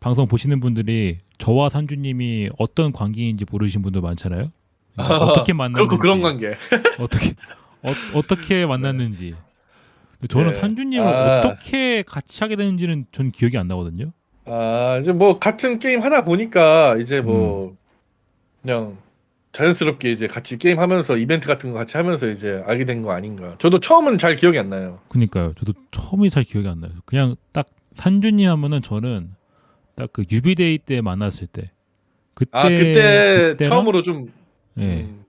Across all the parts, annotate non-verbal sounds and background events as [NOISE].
방송 보시는 분들이 저와 산주님이 어떤 관계인지 모르신 분도 많잖아요. [LAUGHS] 어떻게 만났는지 그렇고 그런 관계. [LAUGHS] 어떻게 어, 어떻게 만났는지. 근데 저는 네. 산주님을 아. 어떻게 같이 하게 되는지는 전 기억이 안 나거든요. 아 이제 뭐 같은 게임 하다 보니까 이제 음. 뭐 그냥 자연스럽게 이제 같이 게임 하면서 이벤트 같은 거 같이 하면서 이제 알게 된 거 아닌가. 저도 처음은 잘 기억이 안 나요. 그니까요. 저도 처음이 잘 기억이 안 나요. 그냥 딱 산주님 하면은 저는 딱 그 유비데이 때 만났을 때 그때 아 그때 그때랑- 처음으로 좀 예. 음,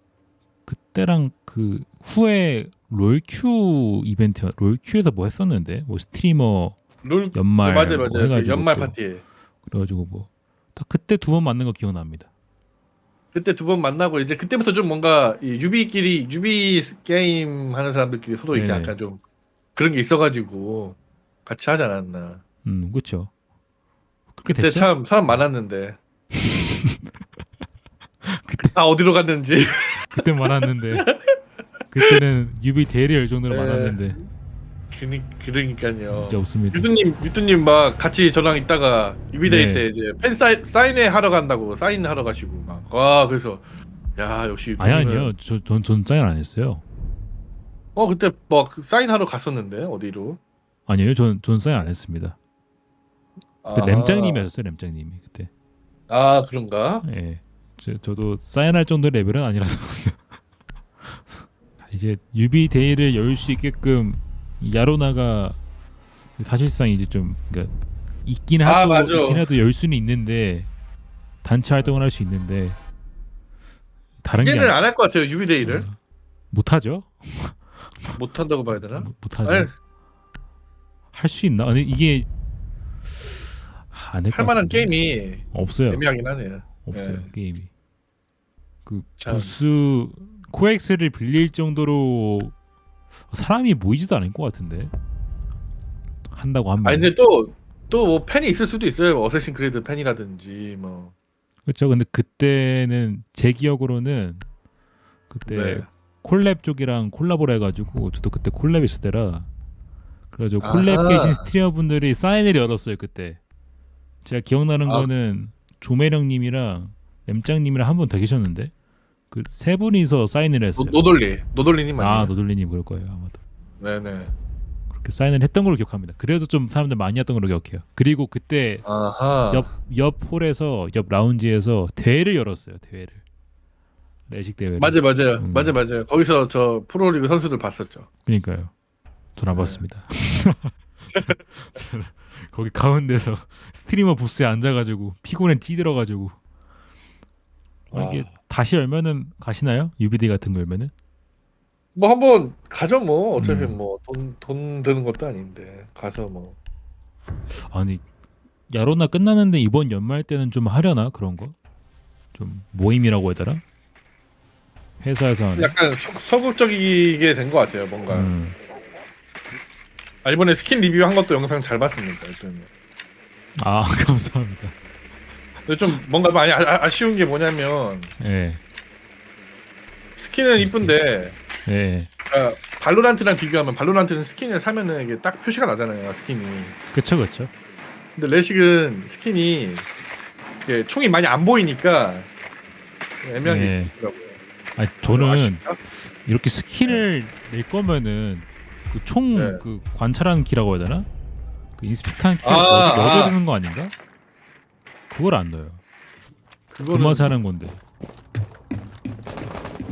그때랑 그 후에 롤큐 이벤트 롤큐에서 뭐 했었는데 뭐 스트리머 롤 연말 맞아요 뭐 맞아요. 그 해가지고 연말 또 파티에 그래가지고 뭐 딱 그때 두 번 만난 거 기억납니다. 그때 두 번 만나고 이제 그때부터 좀 뭔가 이 유비끼리 유비 게임 하는 사람들끼리 서로 이렇게 네네. 약간 좀 그런 게 있어가지고 같이 하지 않았나. 음 그렇죠. 그때 됐죠. 참 사람 많았는데. [LAUGHS] 다 어디로 갔는지. 그때 많았는데 그때는 유비 대리 열 정도로 네. 많았는데 그니 그러니까요. 이제 없습니다. 유두님 유두님 막 같이 저랑 있다가 유비데이 네. 때 이제 팬 사인 사인회 하러 간다고 사인 하러 가시고 막와 그래서 야 역시 아니 유두님은- 아니요. 저전 전 사인 안 했어요. 어 그때 막 사인 하러 갔었는데 어디로? 아니요. 전, 전 사인 안 했습니다. 그때 아. 램장님이 하셨어요. 램장님이 그때. 아 그런가? 예. 저, 저도 사인할 정도 레벨은 아니라서 [LAUGHS] 이제 유비 데이를 열 수 있게끔 이 야로나가 사실상 이제 좀 그러니까 있긴 아, 맞아. 있긴 해도 열 수는 있는데 단체 활동을 할 수 있는데 다른 게 얘는 안- 안할 것 같아요 유비데이를 못 하죠. 못 한다고 봐야 되나? 못 하죠. 아니, 할 수 있나? 아니 이게 안할 할 만한 게임이 없어요. 애매하긴 하네요. 없어요 예. 게임이 그 참. 부스 코엑스를 빌릴 정도로 사람이 모이지도 않을 것 같은데 한다고 하면 아니 근데 또또 뭐 팬이 있을 수도 있어요. 어쌔신 크리드 팬이라든지 뭐. 그렇죠 근데 그때는 제 기억으로는 그때 네. 콜랩 쪽이랑 콜라보를 해가지고 저도 그때 콜랩 있을 때라 그래가지고 콜랩 아하. 계신 스트리머 분들이 사인을 열었어요 그때 제가 기억나는 아. 거는 조매령님이랑 램짱님이랑 한 분 더 계셨는데 그 세 분이서 사인을 노, 했어요 노돌리 노돌리님 아 아니에요? 노돌리님 그럴 거예요 아마도 네네. 그렇게 사인을 했던 걸로 기억합니다. 그래서 좀 사람들 많이 했던 걸로 기억해요. 그리고 그때 아하. 옆 옆 홀에서 옆 라운지에서 대회를 열었어요. 대회를 레식 대회를. 맞아 맞아요 음. 맞아 맞아요. 거기서 저 프로리그 선수들 봤었죠. 그러니까요. 전 안 네. 봤습니다. [LAUGHS] 저는 거기 가운데서 [LAUGHS] 스트리머 부스에 앉아가지고 피곤에 찌들어가지고 어, 이게 아. 다시 열면은 가시나요? UBD 같은 거 열면은? 뭐 한번 가죠 뭐 어차피 음. 뭐돈돈 드는 것도 아닌데 가서 뭐 아니 야로나 끝났는데 이번 연말 때는 좀 하려나 그런 거? 좀 모임이라고 해야 되나? 회사에서 하는. 약간 서, 서구적이게 된 것 같아요 뭔가. 음. 아, 이번에 스킨 리뷰 한 것도 영상 잘 봤습니다. 일단. 아 [LAUGHS] 감사합니다. 근데 좀 뭔가 많이 아, 아쉬운 게 뭐냐면 예, 스킨은 이쁜데 예, 아, 발로란트랑 비교하면 발로란트는 스킨을 사면은 이게 딱 표시가 나잖아요 스킨이. 그쵸 그쵸. 근데 레식은 스킨이 이게 총이 많이 안 보이니까 애매한 게 네. 있더라고요. 아 저는 아쉽다. 이렇게 스킨을 낼 거면은 그총 네. 그 관찰하는 키라고 해야 되나? 그 인스펙트하는 키를 아, 넣어- 아. 되는 거 아닌가? 그걸 안 넣어요. 그거는 그만 사는 건데.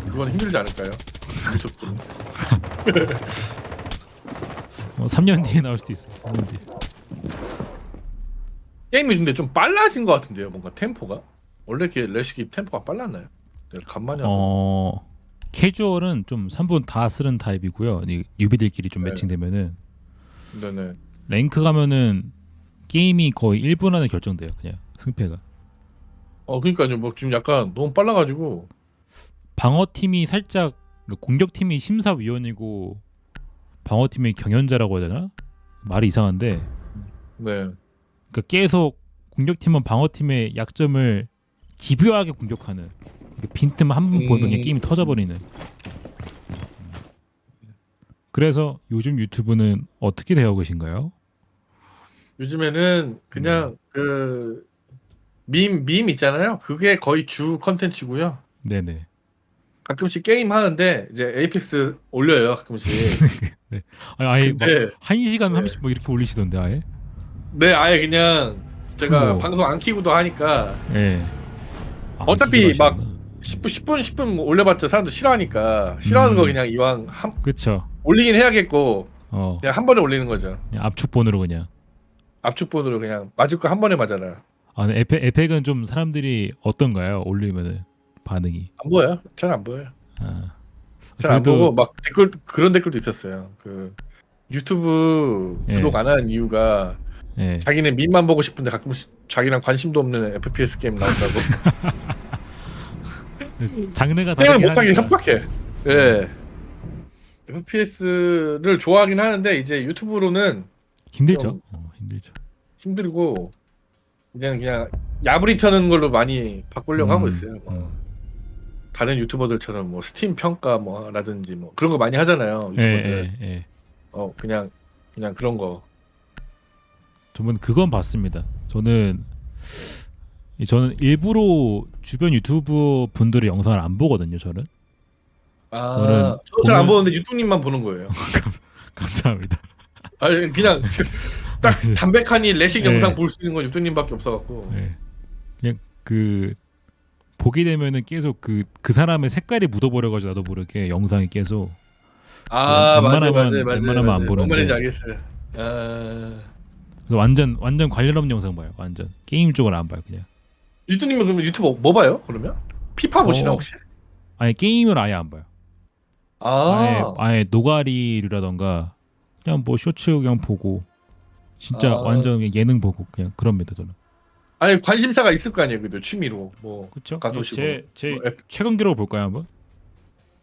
그건 힘들지 않을까요? 미쳤고. 어, 3년 뒤에 나올 수도 있어. 3년 뒤. 게임이 근데 좀 빨라진 것 같은데요, 뭔가 템포가. 원래 이렇게 레식이 템포가 빨랐나요? 내가 간만에 와서. 어 캐주얼은 좀 3분 다 쓰는 타입이고요. 이 유비들끼리 좀 네. 매칭되면은 네네. 랭크 가면은 게임이 거의 1분 안에 결정돼요. 그냥 승패가. 어 그러니까요, 뭐 지금 약간 너무 빨라가지고. 방어팀이 살짝 그러니까 공격팀이 심사위원이고 방어팀이 경연자라고 해야 되나? 말이 이상한데 네. 그러니까 계속 공격팀은 방어팀의 약점을 집요하게 공격하는 빈틈 한 번 보면 그냥 음. 게임이 터져버리는 그래서 요즘 유튜브는 어떻게 되어 계신가요? 요즘에는 그냥 그 밈, 밈 있잖아요. 그게 거의 주 컨텐츠고요. 네네. 가끔씩 게임 하는데 이제 에이펙스 올려요 가끔씩. [LAUGHS] 아니, 아예 근데 막한 시간 네. 30뭐 이렇게 올리시던데 아예. 네 아예 그냥 제가 뭐. 방송 안 키고도 하니까 예. 아, 어차피 막-. 10분 10분 10분 올려봤자 사람들 싫어하니까 싫어하는 음. 거 그냥 이왕 한, 그쵸. 올리긴 해야겠고 어. 그냥 한 번에 올리는 거죠. 그냥 압축본으로 그냥. 압축본으로 그냥 맞을 거 한 번에 맞아라. 아, 근데 에펙, 에펙은 좀 사람들이 어떤가요? 올리면은 반응이. 안 보여요? 잘 안 보여요. 아. 잘 안 그래도- 보고 막 댓글 그런 댓글도 있었어요. 그 유튜브 예. 구독 안 하는 이유가 예. 자기는 밈만 보고 싶은데 가끔씩 자기랑 관심도 없는 FPS 게임 나온다고 [LAUGHS] 장르가 게임을 다르긴 못하게 하니까. 협박해. 예. FPS를 좋아하긴 하는데 이제 유튜브로는 힘들죠. 좀- 어, 힘들죠. 힘들고 이제는 그냥 야부리 켜는 걸로 많이 바꾸려고 음, 하고 있어요. 뭐 음. 다른 유튜버들처럼 뭐 스팀 평가 뭐라든지 뭐 그런 거 많이 하잖아요. 예, 유튜버들. 예, 예. 어 그냥 그냥 그런 거. 저는 그건 봤습니다. 저는 이- 저는 일부러 주변 유튜브 분들의 영상을 안 보거든요. 저는 아, 저는 저도 잘 안 보면- 보는데 유튜님만 보는 거예요. [LAUGHS] 감사합니다. 아니 그냥 [LAUGHS] 딱 담백하니 레식 네. 영상 볼 수 있는 건 유튜님밖에 없어갖고. 예. 그냥 그 보게 되면은 계속 그 그 사람의 색깔이 묻어버려가지고 나도 모르게 영상이 계속 아 맞아 웬만하면- 맞아 맞아. 웬만하면 안 보는데. 뭔 말인지 알겠어요. 아 그래서 완전 완전 관련 없는 영상 봐요. 완전 게임 쪽을 안 봐요. 그냥 유튜님은 그러면 유튜브 뭐 봐요? 그러면 피파 보시나 어, 혹시? 아예 게임을 아예 안 봐요. 아예 아, 아예 노가리라던가 그냥 뭐 쇼츠 그냥 보고 진짜 아. 완전 그냥 예능 보고 그냥 그럽니다 저는. 아니 관심사가 있을 거 아니에요, 그래도 취미로 뭐 그렇죠? 제제 뭐 앱- 최근 기록 볼까요 한번?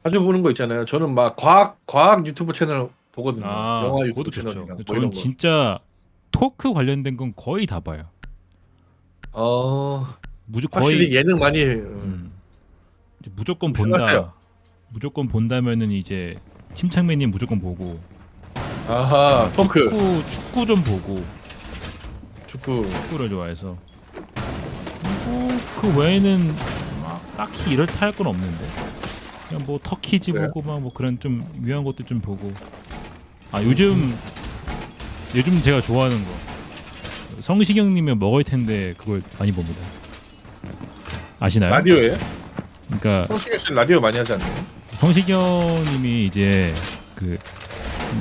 자주 보는 거 있잖아요. 저는 막 과학 과학 유튜브 채널 보거든요. 아, 영화 그것도 유튜브 좋죠. 채널이나 뭐 저는 이런 거. 진짜 토크 관련된 건 거의 다 봐요. 어, 무조 확실히 거의 예능 많이 음, 이제 무조건 본다. 훌륭하세요. 무조건 본다면은 이제 침착맨님 무조건 보고. 아하 토크. 축구 축구 좀 보고. 축구. 축구를 좋아해서. 그리고 그 외에는 막 딱히 이렇다 할건 없는데. 그냥 뭐 터키지 그래요? 보고 막 뭐 그런 좀 유한 것도 좀 보고. 아 요즘 요즘 제가 좋아하는 거. 성시경님의 먹을 텐데 그걸 많이 봅니다 아시나요? 라디오에 그러니까 성시경 씨 라디오 많이 하지 않나요? 성시경님이 이제 그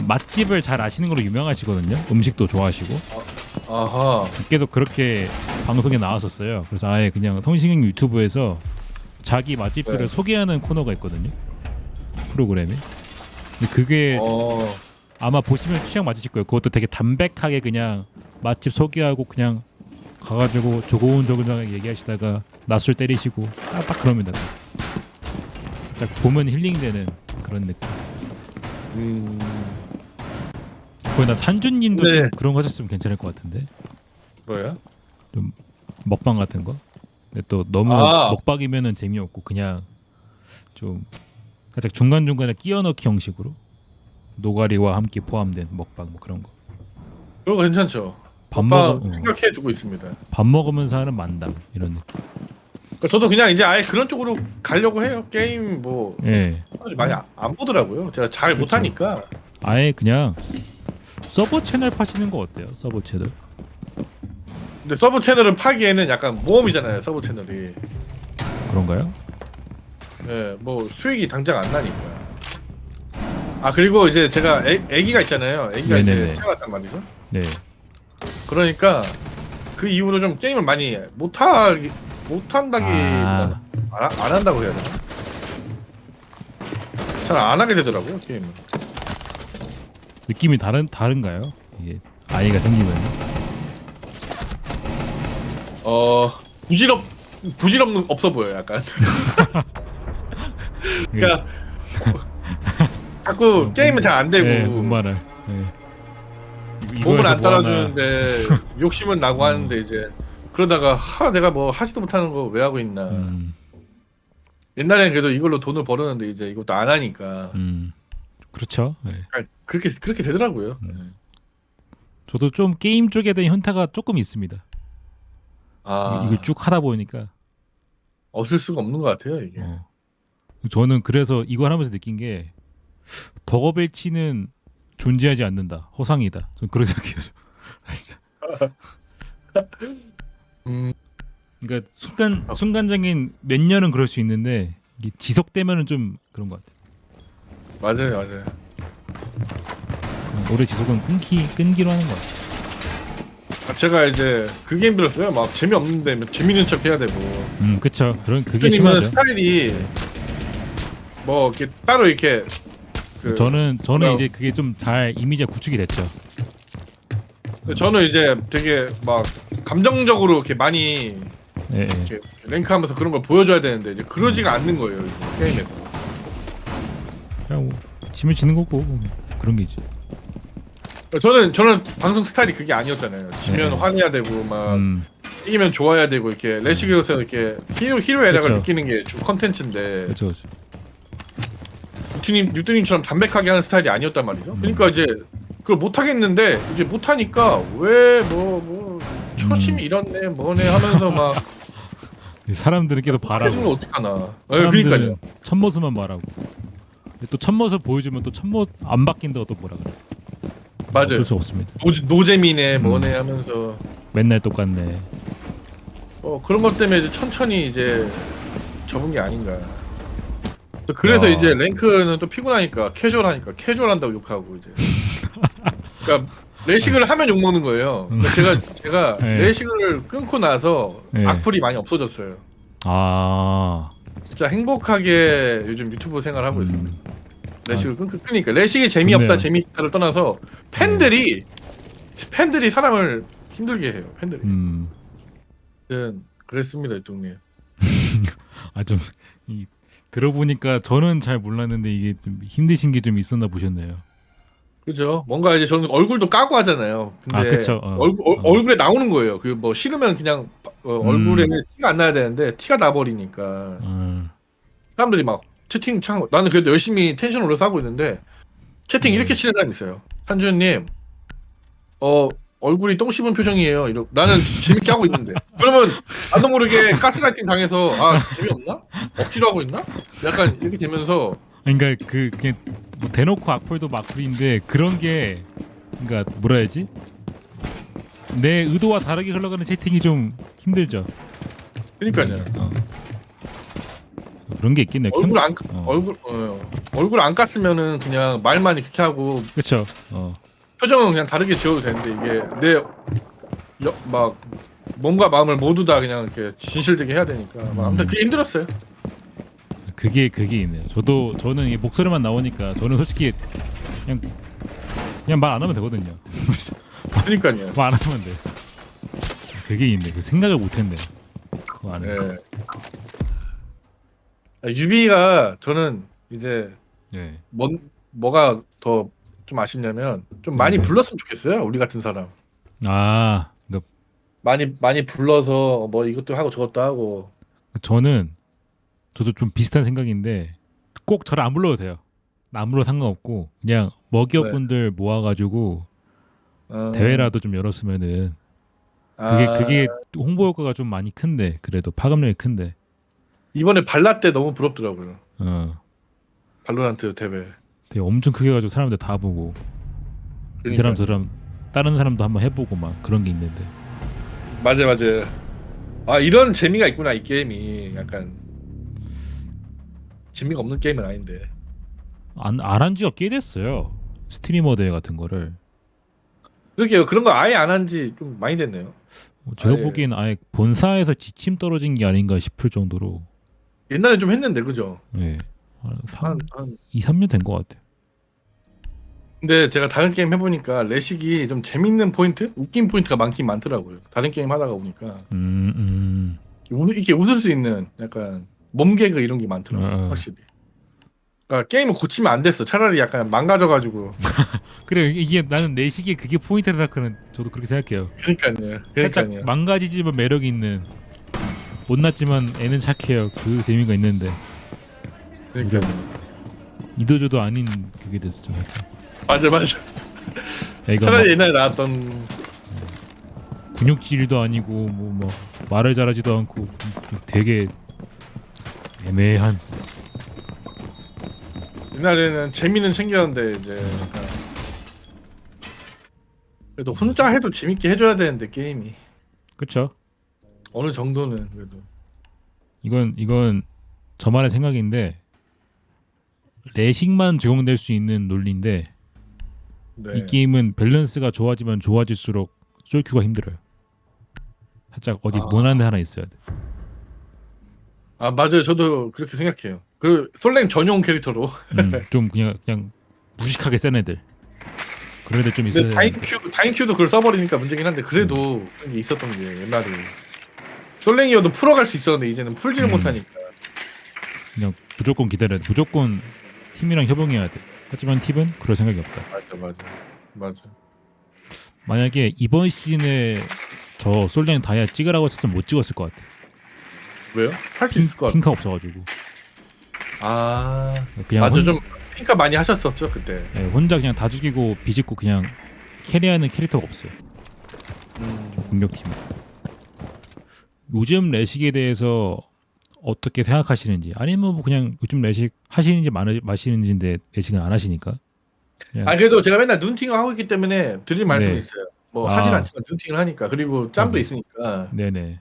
맛집을 잘 아시는 걸로 유명하시거든요 음식도 좋아하시고 아하 계속 그렇게 방송에 나왔었어요. 그래서 아예 그냥 성시경 유튜브에서 자기 맛집들을 네. 소개하는 코너가 있거든요. 프로그램에. 근데 그게 어 아마 보시면 취향 맞으실 거예요. 그것도 되게 담백하게 그냥 맛집 소개하고 그냥 가가지고 조곤조곤하게 얘기하시다가 낮술 때리시고 딱, 딱 그럽니다. 딱 보면 힐링되는 그런 느낌. 음, 거의 나 산주님도 네. 좀 그런 거 하셨으면 괜찮을 것 같은데. 뭐야? 먹방 같은 거. 근데 또 너무 아. 먹방이면은 재미없고 그냥 좀 살짝 중간 중간에 끼워 넣기 형식으로 노가리와 함께 포함된 먹방 뭐 그런 거. 그거 괜찮죠. 밥 먹어 어. 생각해주고 있습니다. 밥 먹으면서 하는 만담 이런 느낌. 그러니까 저도 그냥 이제 아예 그런 쪽으로 가려고 해요. 게임 뭐 예. 많이 안- 안 보더라고요. 제가 잘 그렇죠. 못하니까. 아예 그냥 서버 채널 파시는 거 어때요? 서버 채널. 근데 서브 채널을 파기에는 약간 모험이잖아요. 서브 채널이. 그런가요? 예, 뭐 수익이 당장 안 나니까. 아 그리고 이제 제가 애, 애기가 있잖아요. 애기가 네네네. 이제 태어났단 말이죠. 네. 그러니까 그 이후로 좀 게임을 많이 못하기 못한다기보다는 아, 안, 안 한다고 해야 되나? 잘 안 하게 되더라고요 게임을. 느낌이 다른 다른가요? 이게 아이가 생기면. 어 부질없 부질없는 없어 보여 요 약간. [LAUGHS] 그러니까 [LAUGHS] 자꾸 어, 게임은 잘 안 되고 네, 뭔 말을. 네. 몸은 안뭐 따라주는데 [LAUGHS] 욕심은 나고 하는데 이제 그러다가 하 내가 뭐 하지도 못하는 거 왜 하고 있나. 음, 옛날에는 그래도 이걸로 돈을 벌었는데 이제 이것도 안 하니까 음. 그렇죠. 네. 아, 그렇게 그렇게 되더라고요. 음. 저도 좀 게임 쪽에 대한 현타가 조금 있습니다. 아 이걸 쭉 하다 보니까 없을 수가 없는 것 같아요 이게. 어. 저는 그래서 이걸 하면서 느낀 게 덕업일치는 존재하지 않는다. 허상이다. 전 그런 생각해요. [LAUGHS] 음, 그러니까 순간 순간적인 몇 년은 그럴 수 있는데 이게 지속되면은 좀 그런 것 같아요. 맞아요 맞아요. 오래 지속은 끊기 끊기로 하는 것 같아요. 아, 제가 이제 그게 힘들었어요. 막 재미없는데 뭐 재밌는 척 해야 되고. 음 그쵸. 그런 그게 심하죠. 스타일이 뭐 이렇게 따로 이렇게 그 저는 저는 뭐야. 이제 그게 좀 잘 이미지가 구축이 됐죠 저는 이제 되게 막 감정적으로 이렇게 많이 예, 예. 이렇게 랭크하면서 그런 걸 보여줘야 되는데 이제 그러지가 않는 거예요 이제 게임에서. 그냥 뭐 지면 지는 거고 뭐 그런 게 있죠 저는 저는 방송 스타일이 그게 아니었잖아요. 지면 네. 화내야 되고 막 음 이기면 좋아야 되고 이렇게 레시기에서 이렇게 히로 히로의 에락을 그쵸. 느끼는 게 주 컨텐츠인데 그렇죠 그렇죠 뉴트님 뉴트님처럼 담백하게 하는 스타일이 아니었단 말이죠. 음. 그러니까 이제 그걸 못 하겠는데 이제 못 하니까 왜 뭐뭐 초심이 음. 이렇네 뭐네 하면서 막 사람들은 계속 해주면 바라고 어떡하나. 네, 사람들은 그러니까요. 첫 모습만 말하고 근데 또첫 모습 보여주면 또 첫 모습 안 바뀐다고 또 뭐라 그래 맞아요. 어쩔 수 없습니다 노, 노잼이네 음. 뭐네 하면서 맨날 똑같네 어, 그런 것 때문에 이제 천천히 이제 접은 게 아닌가. 또 그래서 야. 이제 랭크는 또 피곤하니까 캐주얼하니까 캐주얼한다고 욕하고 이제. 그러니까 레식을 하면 욕 먹는 거예요. 그러니까 제가 제가 [LAUGHS] 네. 레식을 끊고 나서 네. 악플이 많이 없어졌어요. 아 진짜 행복하게 요즘 유튜브 생활 하고 있습니다. 음. 레식을 끊 그러니까 레식이 재미없다 좋네요. 재미있다를 떠나서 팬들이 팬들이 사람을 힘들게 해요. 팬들이. 음. 네, 그랬습니다, 이동님. [LAUGHS] 아좀 이 들어보니까 저는 잘 몰랐는데 이게 좀 힘드신 게 좀 있었나 보셨네요. 그죠? 뭔가 이제 저는 얼굴도 까고 하잖아요. 근데 아, 그쵸. 어. 얼굴, 어, 어. 얼굴에 나오는 거예요. 그 뭐 싫으면 그냥 어, 얼굴에 음. 티가 안 나야 되는데 티가 나버리니까 어. 사람들이 막 채팅 창 나는 그래도 열심히 텐션 올려서 하고 있는데 채팅 음. 이렇게 치는 사람 이 있어요. 한주현님, 어 얼굴이 똥 씹은 표정이에요. 이러 나는 재밌게 하고 있는데 그러면 나도 모르게 가스라이팅 당해서 아 재미없나? 억지로 하고 있나? 약간 이렇게 되면서 그러니까 그 그냥 뭐 대놓고 악플도 악플인데 그런 게 그러니까 뭐라 해야지? 내 의도와 다르게 흘러가는 채팅이 좀 힘들죠. 그러니까요. 어. 그런 게 있겠네요. 얼굴 안 어. 얼굴 어, 얼굴 안 깠으면은 그냥 말만 이렇게 하고 그렇죠. 어. 표정은 그냥 다르게 지어도 되는데 이게 내막 몸과 마음을 모두 다 그냥 이렇게 진실되게 해야 되니까 막 아무튼 음. 그게 힘들었어요. 그게 그게 있네요. 저도 저는 이게 목소리만 나오니까 저는 솔직히 그냥 그냥 말 안 하면 되거든요. [LAUGHS] 그러니까요. 말 안 하면 돼. 그게 있네. 그 생각을 못했네. 그거 안 해. 네. 아, 유비가 저는 이제 예. 뭐 뭐가 더 좀 아쉽냐면 좀 많이 네. 불렀으면 좋겠어요. 우리 같은 사람 아, 그러니까 많이 많이 불러서 뭐 이것도 하고 저것도 하고 저는 저도 좀 비슷한 생각인데 꼭 저를 안 불러도 돼요. 안 불러 상관없고 그냥 먹이업 네. 분들 모아가지고 어, 대회라도 좀 열었으면은 그게 아, 그게 홍보 효과가 좀 많이 큰데 그래도 파급력이 큰데 이번에 발라 때 너무 부럽더라고요. 어 발로란트 대회. 되게 엄청 크게 가지고 사람들 다 보고 이 사람 저 사람 다른 사람도 한번 해보고 막 그런 게 있는데 맞아 맞아. 아 이런 재미가 있구나 이 게임이 약간 재미가 없는 게임은 아닌데. 안안한 지가 꽤 됐어요 스트리머 대회 같은 거를 그러게요. 그런 거 아예 안 한 지 좀 많이 됐네요. 어, 제가 아예. 보기엔 아예 본사에서 지침 떨어진 게 아닌가 싶을 정도로 옛날에 좀 했는데 그죠? 예. 한 3, 한, 한 2, 3년 된 것 같아요. 근데 제가 다른 게임 해보니까 레식이 좀 재밌는 포인트, 웃긴 포인트가 많긴 많더라고요. 다른 게임 하다가 보니까 음, 음. 우, 이렇게 웃을 수 있는 약간 몸개그 이런 게 많더라고요. 어, 어. 확실히. 그러니까 게임을 고치면 안 됐어. 차라리 약간 망가져가지고. [LAUGHS] 그래 이게 나는 내식이 그게 포인트라 생각하는 저도 그렇게 생각해요. 그러니까요. 살짝 그러니까요. 망가지지만 매력이 있는 못났지만 애는 착해요. 그 재미가 있는데 그러니까요. 이도저도 아닌 그게 됐어 좀. 하여튼. 맞아 맞아. 차라리 막, 옛날에 나왔던 근육질도 아니고 뭐, 뭐 말을 잘하지도 않고 되게 애매한 옛날에는 재미는 챙겼는데 이제 약간 그래도 혼자 해도 재밌게 해줘야 되는데 게임이 그쵸? 어느 정도는 그래도 이건 이건 저만의 생각인데 레식만 적용될 수 있는 논리인데 네. 이 게임은 밸런스가 좋아지면 좋아질수록 솔큐가 힘들어요. 살짝 어디 아. 모난 데 하나 있어야 돼. 아 맞아요 저도 그렇게 생각해요 그 솔랭 전용 캐릭터로 음, [LAUGHS] 좀 그냥 그냥 무식하게 센 애들. 그런 애들 좀 있어야 근데 다인큐 다인큐도 그걸 써버리니까 문제긴 한데 그래도 그런 게 있었던 게 옛날에 솔랭이어도 풀어갈 수 있었는데 이제는 풀지를 음. 못하니까 그냥 무조건 기다려야 돼. 무조건 팀이랑 협용해야 돼. 하지만 팁은 그럴 생각이 없다. 맞아 맞아 맞아 만약에 이번 시즌에 저 솔랭 다이아 찍으라고 했으면 못 찍었을 것 같아. 왜요? 할수 핑, 있을 것 같아 핑카 없어가지고 아 그냥 맞아 혼, 좀 핑카 많이 하셨었죠 그때 예, 혼자 그냥 다 죽이고 비집고 그냥 캐리하는 캐릭터가 없어요. 음. 공격팀. 요즘 레식에 대해서 어떻게 생각하시는지 아니면 뭐 그냥 요즘 레식 하시는지 마시는지인데 레식은 안 하시니까 그냥 아 그래도 제가 맨날 눈팅을 하고 있기 때문에 드릴 말씀이 네. 있어요. 뭐 아. 하진 않지만 눈팅을 하니까 그리고 짬도 음. 있으니까 네네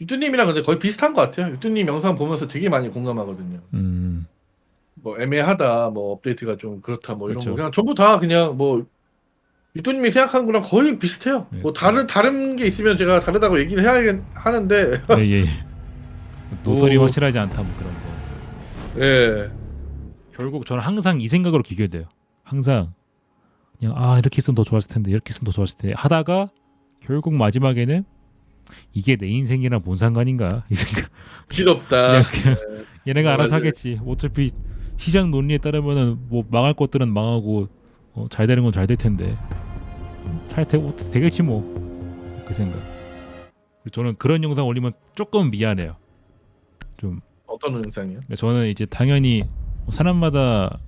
유뚜님이랑 근데 거의 비슷한 것 같아요. 유뚜님 영상 보면서 되게 많이 공감하거든요. 음 뭐 애매하다, 뭐 업데이트가 좀 그렇다, 뭐 이런 그렇죠. 거 그냥 전부 다 그냥 뭐 유뚜님이 생각하는 거랑 거의 비슷해요. 네. 뭐 다른 다른 게 있으면 제가 다르다고 얘기를 해야 하는데 예 예 노설이 오. 확실하지 않다 뭐 그런 거. 예. 결국 저는 항상 이 생각으로 기결돼요. 항상 그냥 아 이렇게 했으면 더 좋았을 텐데 이렇게 했으면 더 좋았을 텐데 하다가 결국 마지막에는 이게 내 인생이랑 뭔 상관인가? 이 생각. 부질없다. [LAUGHS] 그냥, 그냥 얘네가 어, 알아서 맞아요. 하겠지. 어차피 시장 논리에 따르면은 뭐 망할 것들은 망하고 어, 잘 되는 건 잘 될 텐데. 잘 되고 되겠지 뭐. 그 생각. 저는 그런 영상 올리면 조금 미안해요 좀 어떤 영상이요? 근데 저는 이제 당연히 뭐 사람마다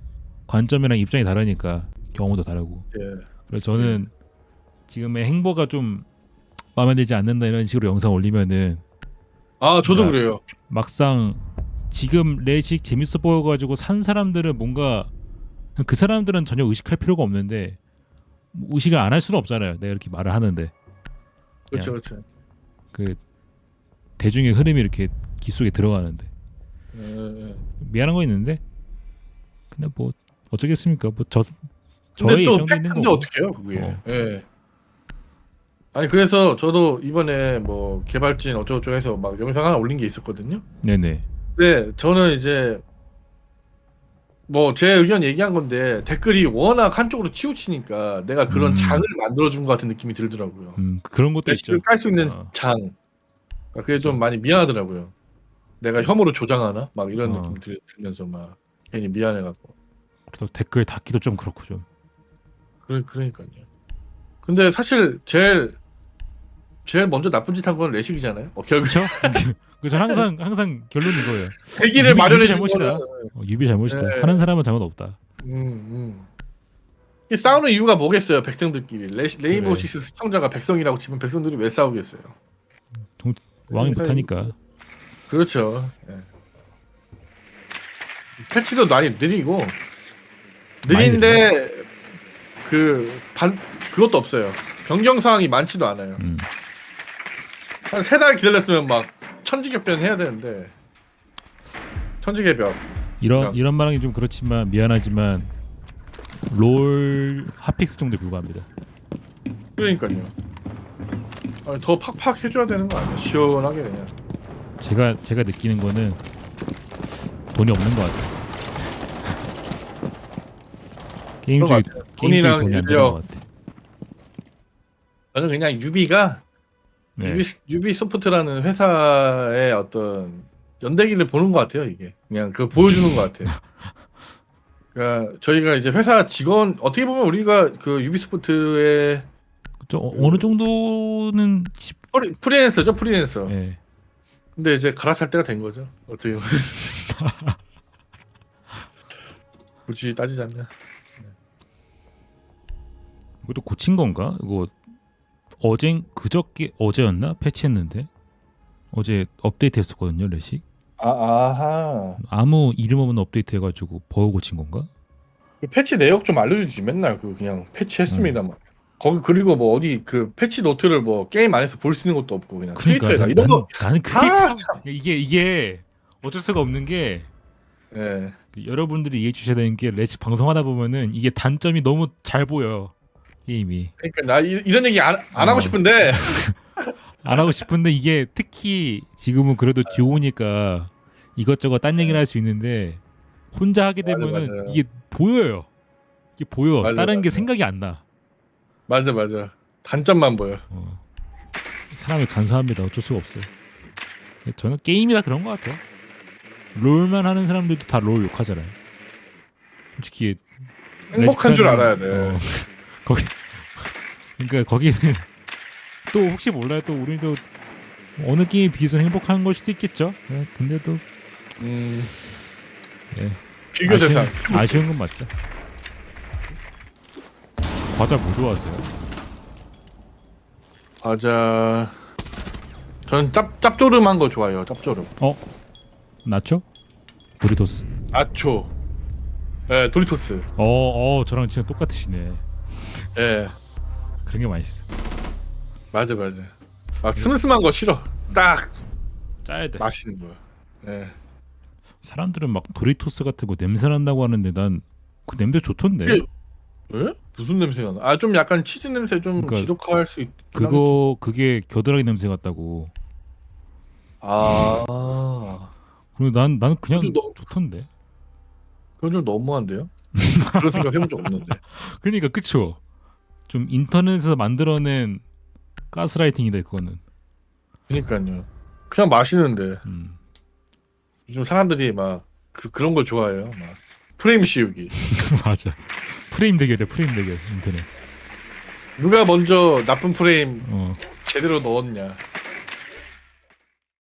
관점이랑 입장이 다르니까 경험도 다르고 예. 그래서 저는 지금의 행보가 좀 마음에 들지 않는다 이런 식으로 영상 올리면은 아 저도 야. 그래요. 막상 지금 레식 재밌어 보여가지고 산 사람들은 뭔가 그 사람들은 전혀 의식할 필요가 없는데 뭐 의식을 안 할 수는 없잖아요. 내가 이렇게 말을 하는데 그렇죠, 그렇죠. 그 대중의 흐름이 이렇게 귀 속에 들어가는데 예, 예. 미안한 거 있는데 근데 뭐 어쩌겠습니까? 뭐저 근데 저의 또 입장도 있는 팩트인데 거고. 어떻게 해요 그게 어. 예. 아니 그래서 저도 이번에 뭐 개발진 어쩌고저쩌고 해서 막 영상 하나 올린 게 있었거든요 네네. 근데 저는 이제 뭐 제 의견 얘기한 건데 댓글이 워낙 한쪽으로 치우치니까 내가 그런 음. 장을 만들어준 것 같은 느낌이 들더라고요 음 그런 것도 있죠. 레시피를 깔수 있는 어. 장 그러니까 그게 좀 많이 미안하더라고요 내가 혐오로 조장하나 막 이런 어. 느낌 들, 들면서 막 괜히 미안해갖고 그래서 댓글 닫기도 좀 그렇고 좀. 그래 그러니까요. 근데 사실 제일 제일 먼저 나쁜 짓 한 건 레식이잖아요. 어, 결국 그렇죠? [LAUGHS] 그저 항상 항상 결론 이거예요. 대기를 유비- 마련해 유비 준 잘못이다. 거는 어, 유비 잘못이다. 네. 하는 사람은 잘못 없다. 음, 음. 이 싸우는 이유가 뭐겠어요? 백성들끼리 레, 레인보우 그래. 시청자가 백성이라고 치면 백성들이 왜 싸우겠어요? 왕이 음, 못하니까. 그렇죠. 예. 패치도 많이 느리고 느린데 그 반 그것도 없어요. 변경 사항이 많지도 않아요. 음. 한 세 달 기다렸으면 막 천지개변 해야 되는데 천지개변 이런 그냥- 이런 말하기 좀 그렇지만 미안하지만 롤 핫픽스 정도에 불과합니다. 그러니까요. 아니, 더 팍팍 해줘야 되는 거 아니야? 시원하게 그냥. 제가 제가 느끼는 거는 돈이 없는 것 같아요. 게임 그런 쪽이 것 같아요. 게임 쪽이 돈이랑 돈이 안 되는 인력. 것 같아. 저는 그냥 유비가 네. 유비 유비 소프트라는 회사의 어떤 연대기를 보는 것 같아요. 이게 그냥 그 보여주는 것 같아요. [LAUGHS] 그러니까 저희가 이제 회사 직원 어떻게 보면 우리가 그 유비소프트의 저 어, 어느 정도는 집, 프리, 프리랜서죠 프리랜서. 예. 근데 이제 갈아살 때가 된 거죠. 어떻게 보면. [LAUGHS] 굳이 따지자면. 이것도 고친 건가? 이거 어젠 그저께 어제였나 패치했는데 어제 업데이트했었거든요 레식 아 아하. 아무 이름 없는 업데이트 해가지고 버그 고친 건가? 그 패치 내역 좀 알려주지 맨날 그 그냥 패치했습니다만. 거기 그리고 뭐 어디 그 패치 노트를 뭐 게임 안에서 볼 수 있는 것도 없고 그냥 그러니까 트위터에다 난, 이런 거. 나는 그게 아, 참, 참. 이게 이게 어쩔 수가 없는 게 예. 그 여러분들이 이해해 주셔야 되는 게 레식 방송하다 보면은 이게 단점이 너무 잘 보여 게임이 그러니까 나 이, 이런 얘기 안, 안 하고 어. 싶은데 [LAUGHS] 안 하고 싶은데 이게 특히 지금은 그래도 듀오니까 이것저것 딴 얘기를 할 수 있는데 혼자 하게 맞아, 되면은 맞아요. 이게 보여요. 이게 보여. 맞아, 다른 게 맞아. 생각이 안 나. 맞아 맞아 단점만 보여. 어. 사람이 간사합니다. 어쩔 수가 없어요. 저는 게임이다 그런 것 같아요. 롤만 하는 사람들도 다 롤 욕하잖아요. 솔직히 행복한 줄 알아야 돼. 어, [LAUGHS] 거기 그러니까 거기는 [LAUGHS] 또 혹시 몰라요. 또 우리도 어느 게임에 비해서 행복한 걸 수도 있겠죠. 예, 근데도 음. 예. 비교 대상. 아쉬운, 아쉬운 건 맞죠. 과자 뭐 좋아하세요? 과자. 저는 짭 짭조름한 거 좋아해요. 짭조름. 나초? 도리토스. 아초. 예, 도리토스. 어, 어, 저랑 진짜 똑같으시네. 예, 그런 게 맛있어. 맞아 맞아. 아 스름스름한 거 싫어. 딱 짜야 돼. 맛있는 거야. 예. 사람들은 막 도리토스 같은 거 냄새 난다고 하는데 난 그 냄새 좋던데. 그- 예? 무슨 냄새가 나? 아 좀 약간 치즈 냄새 좀 그러니까 지독할 수 있. 그거 그게 겨드랑이 냄새 같다고. 아. 그리고 난난 그냥 좀 너- 좋던데. 그건 좀 너무한데요? 그런 생각 해본 적 없는데. [LAUGHS] 그러니까 그쵸. 좀 인터넷에서 만들어낸 가스라이팅이다 그거는. 그러니까요. 그냥 맛있는데 음. 요즘 사람들이 막 그, 그런 걸 좋아해요. 막 프레임 씌우기. [LAUGHS] 맞아. 프레임 대결이야 프레임 대결 인터넷. 누가 먼저 나쁜 프레임 어. 제대로 넣었냐.